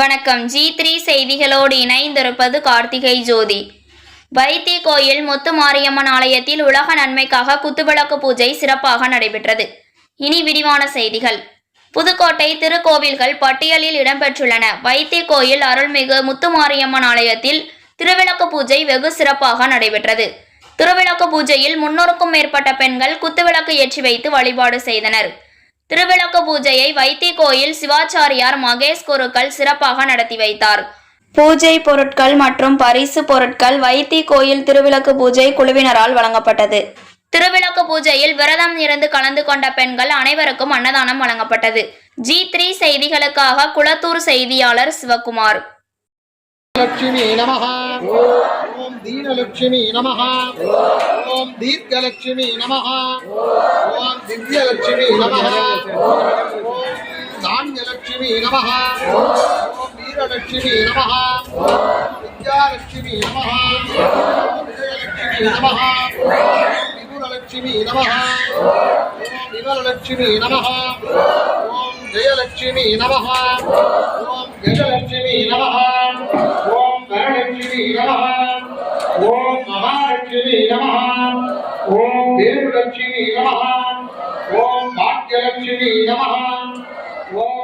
வணக்கம். G three செய்திகளோடு இணைந்திருப்பது கார்த்திகை ஜோதி. வைத்தி கோயில் முத்து மாரியம்மன் ஆலயத்தில் உலக நன்மைக்காக குத்துவிளக்கு பூஜை சிறப்பாக நடைபெற்றது. இனி விரிவான செய்திகள். புதுக்கோட்டை திருக்கோவில்கள் பட்டியலில் இடம்பெற்றுள்ளன. வைத்தி கோயில் அருள்மிகு முத்துமாரியம்மன் ஆலயத்தில் திருவிளக்கு பூஜை வெகு சிறப்பாக நடைபெற்றது. திருவிளக்கு பூஜையில் முன்னூறுக்கும் மேற்பட்ட பெண்கள் குத்துவிளக்கு ஏற்றி வைத்து வழிபாடு செய்தனர். திருவிளக்கு பூஜையை வைத்தி கோயில் சிவாச்சாரியார் மகேஷ் குருக்கள் சிறப்பாக நடத்தி வைத்தார். பூஜை பொருட்கள் மற்றும் பரிசு பொருட்கள் வைத்தி கோயில் திருவிளக்கு பூஜை குழுவினரால் வழங்கப்பட்டது. திருவிளக்கு பூஜையில் விரதம் இருந்து கலந்து கொண்ட பெண்கள் அனைவருக்கும் அன்னதானம் வழங்கப்பட்டது. ஜி த்ரீ செய்திகளுக்காக குளத்தூர் செய்தியாளர் சிவகுமார். லட்சுமி நமः ஓம் தீனலட்சுமி நமः ஓம் தீர்க்கலட்சுமி நமः ஓம் திவ்யலட்சுமி நமः ஓம் தானியலட்சுமி நமः ஓம் வீரலட்சுமி நமः வித்யாலட்சுமி நமः ஓம் விஜயலட்சுமி நமः ஓம் விபுலலட்சுமி நமः ஓம் விமலலட்சுமி நமः ஓம் ஜெயலட்சுமி நமः ஓம் நம ஓம் மகாலட்சுமி நம ஓம் வேருலட்சுமி நம ஓம் பாக்கியலட்சுமி நம ஓம்